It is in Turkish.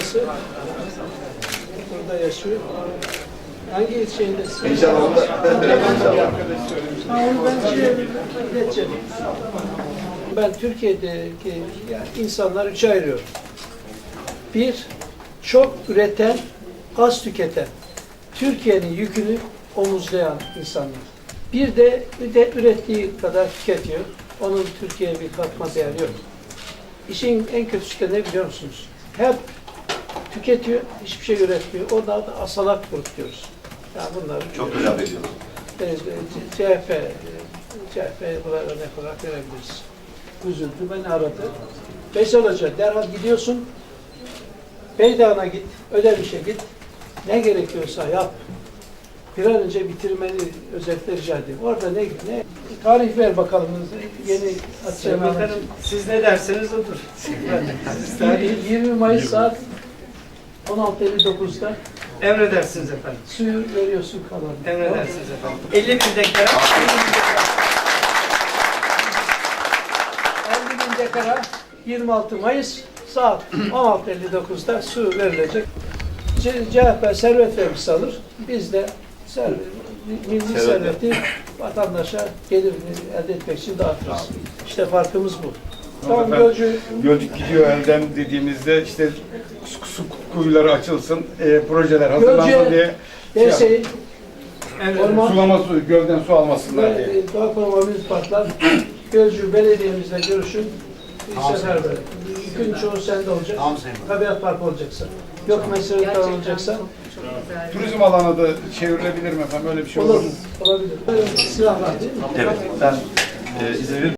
babası burada yaşıyor. Hangi şeyindesin? İnşallah onda. İnşallah. Ha, onu ben şey ileteceğim. Ben Türkiye'deki yani insanları üçe ayırıyorum. Bir, çok üreten, az tüketen. Türkiye'nin yükünü omuzlayan insanlar. Bir de, de ürettiği kadar tüketiyor. Onun Türkiye'ye bir katma değeri yok. İşin en kötüsü de ne biliyor musunuz? Hep tüketiyor, hiçbir şey üretmiyor. O da, da asalak grup diyoruz. Yani bunları Çok güzel ediyoruz. e, e, CHP, e, CHP buna örnek olarak verebiliriz. Üzüldü, beni aradı. Veysel Hoca derhal gidiyorsun, Beydağ'ına git, Ödemiş'e git, ne gerekiyorsa yap. Bir an önce bitirmeni özellikle rica ediyorum. Orada ne, ne tarih ver bakalım, yeni. Bakanım siz ne derseniz odur. Yirmi- 20 Mayıs saat 16.59'da Emredersiniz efendim. suyu veriyorsun kalan. Emredersiniz efendim. 50 bin dekara. 50 bin dekara 26 Mayıs saat 16.59'da su verilecek. C- CHP servet vergisi alır. Biz de servet, milli Servet. serveti vatandaşa gelirini elde etmek için dağıtırız. İşte farkımız bu. Tamam Efendim, Gölcü Gölcük gidiyor elden dediğimizde işte su, su kuyuları açılsın, e, projeler hazırlansın Gölcük'e diye şey yap- DSİ Emredersiniz. Orman- sulama su, gölden su almasınlar diye. ve Doğa Koruma Müzbatlar Gölcü Belediye'mizle görüşün. Bir sefer böyle. Gün çoğu sende olacak. Tabiat Parkı olacaksa. Yok mesire olacaksa. Turizm alanı da çevrilebilir mi efendim? Öyle bir şey olur Olur. mu? Olabilir. Böyle silahlar değil mi? Evet. Ben e, izin